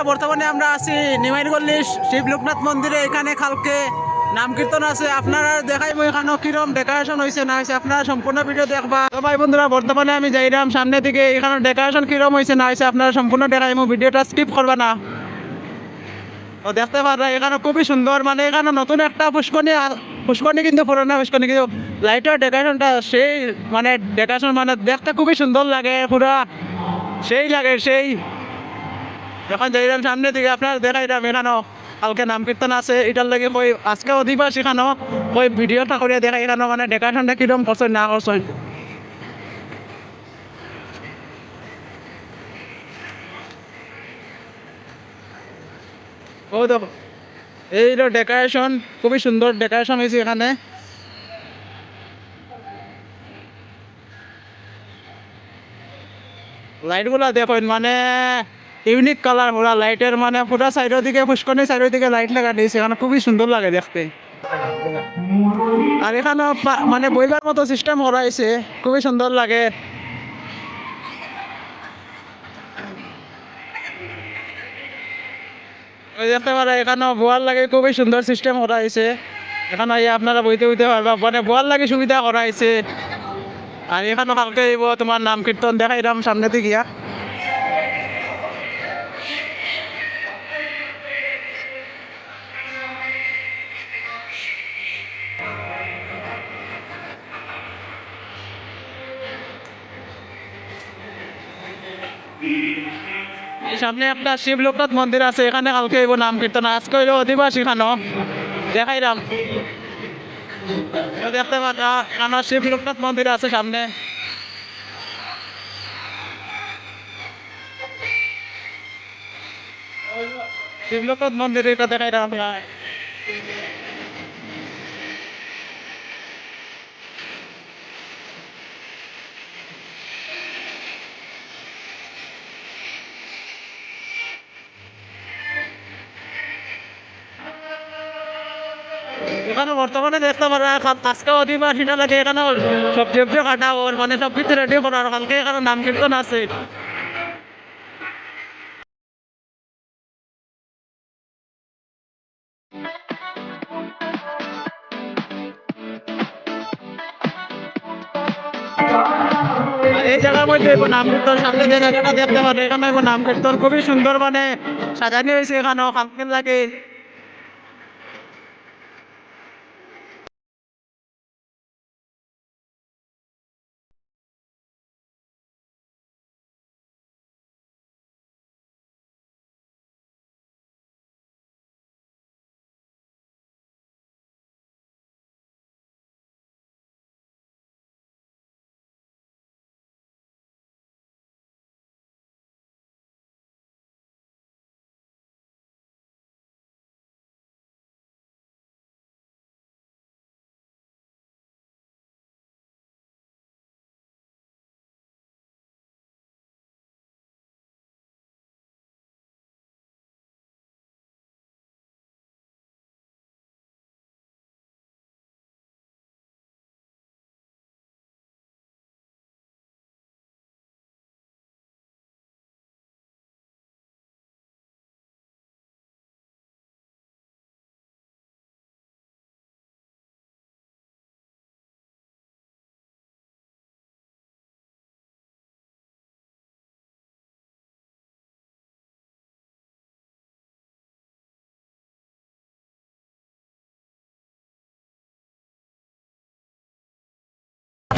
বন্ধুরা বর্তমানে আমরা আছি নিমাইরগল্লি শিব লোকনাথ মন্দিরে, এখানে কালকে নাম কীর্তন আছে। আপনারা দেখাই মই এখানে কিরম ডেকোরেশন হয়েছে না হয়েছে আপনারা সম্পূর্ণ ভিডিও দেখবা। তো ভাই বন্ধুরা, বর্তমানে আমি যাইরাম সামনে দিকে, এখানে ডেকোরেশন কিরম হয়েছে না হয়েছে আপনারা সম্পূর্ণ দেখাই মো ভিডিওটা স্কিপ করবা না। তো দেখতে পারা এখানে খুবই সুন্দর মানে এখানে নতুন একটা পুষ্করণী পুষ্করণী কিন্তু পুরোনো পুষ্করণী, কিন্তু লাইটের ডেকোরেশনটা সেই মানে ডেকোরেশন মানে দেখতে খুবই সুন্দর লাগে, পুরা সেই লাগে, সেই এখন যাইলাম সামনে দিকে আপনার দেখাইলাম এখানেও কালকে নাম কীর্তন আছে, এটার লাগে কই আজকে অধিবাস এখানেও কই ভিডিওটা করে দেখাই, এখানেও মানে ডেকোরেশনটা কিরম করছে না করছে ও দেখো, এই ডেকোরেশন খুবই সুন্দর ডেকোরেশন হয়েছে এখানে। লাইটগুলো দেখুন মানে ইউনিক কালার পুরা লাইটের মানে পুরা সাইডের দিকে পুষ্করণী সাইডের দিকে লাইট লাগা দিয়েছে এখানে খুবই সুন্দর লাগে দেখতে। আর এখানে মানে বইবার মতো সিস্টেম হয়েছে খুবই সুন্দর লাগে। দেখতে পারে এখানে বোয়ার লাগে খুবই সুন্দর সিস্টেম করা হয়েছে এখানে আপনারা বইতে বইতে পারবা মানে বোয়ার লাগে সুবিধা করা হয়েছে আর এখানে কালকে তোমার নাম কীর্তন দেখাইলাম সামনেতে গিয়া। সামনে একটা শিব লোকনাথ মন্দির আছে, এখানে কালকে আইব নাম কীর্তন। আজকে হইল অধিবাস এখানেও দেখাইলাম। দেখতে পাচ্ছা এখানে শিব লোকনাথ মন্দির আছে সামনে। শিব লোকনাথ মন্দির এটা দেখাইলাম। এখানে বর্তমানে দেখতে পারা আজকে অধিবাসীটা লাগে, এখানে সবজি সবজি কাটা ওর মানে সব কিছু রেডি করার কালকে এখানে নাম কীর্তন আছে এই দেখতে পারে, এখানে নাম কীর্তন খুবই সুন্দর মানে সাজানো হয়েছে এখানেও, কালকে লাগে।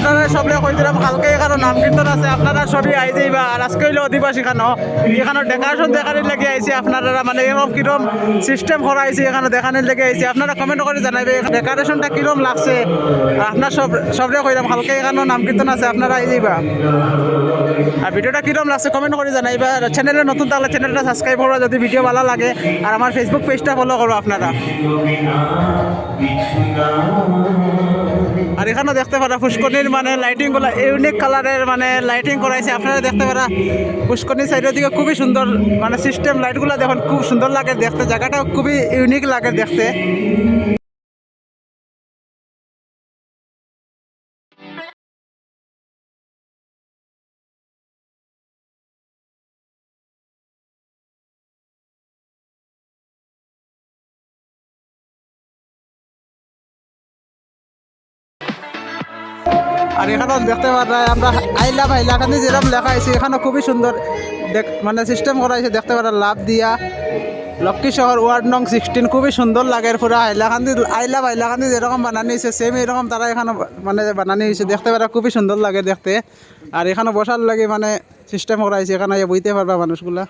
আপনারা সবলে কই দিলাম, কালকে এখানে নাম কীর্তন আছে, আপনারা সবই আই যাইবা। আর আজকে হইল অধিবাসী এখানে। এখানে ডেকোরেশন দেখানোর লেগে আইছে আপনারা মানে এরকম কিরম সিস্টেম করা হয়েছে এখানে দেখানোর লেগে আইছে আপনারা কমেন্ট করে জানাবে ডেকোরেশনটা কিরম লাগছে। আপনার সব সবলে কইলাম কালকে এখানে নাম কীর্তন আছে, আপনারা আই যাইবা। আর ভিডিওটা কিরম লাগছে কমেন্ট করে জানাইবা। চ্যানেলে নতুন থাকলে চ্যানেলটা সাবস্ক্রাইব করবা, যদি ভিডিও ভালো লাগে। আর আমার ফেসবুক পেজটা ফলো করো আপনারা। এখানে দেখতে পারা পুষ্করণীর মানে লাইটিংগুলো ইউনিক কালারের মানে লাইটিং করাইছে। আপনারা দেখতে পারা পুষ্করণীর সাইডের দিকে খুবই সুন্দর মানে সিস্টেম লাইটগুলো দেখুন, খুব সুন্দর লাগে দেখতে। জায়গাটাও খুবই ইউনিক লাগে দেখতে। আর এখানেও দেখতে পারা আমরা আইলাম হাইলাকান্দি যেরকম লেখা আছে এখানেও খুবই সুন্দর দেখ মানে সিস্টেম করা হয়েছে, দেখতে পারা লাভ দিয়া। লক্ষ্মী শহর, ওয়ার্ড নং সিক্সটিন খুবই সুন্দর লাগে পুরা হাইলাকান্দি আইলাম হাইলাকান্দি যেরকম বানানি হয়েছে সেম এরকম তারা এখানে মানে বানানি হয়েছে, দেখতে পারা খুবই সুন্দর লাগে দেখতে। আর এখানে বসার লাগে মানে সিস্টেম করা হয়েছে, এখানে বইতে পারবা মানুষগুলা।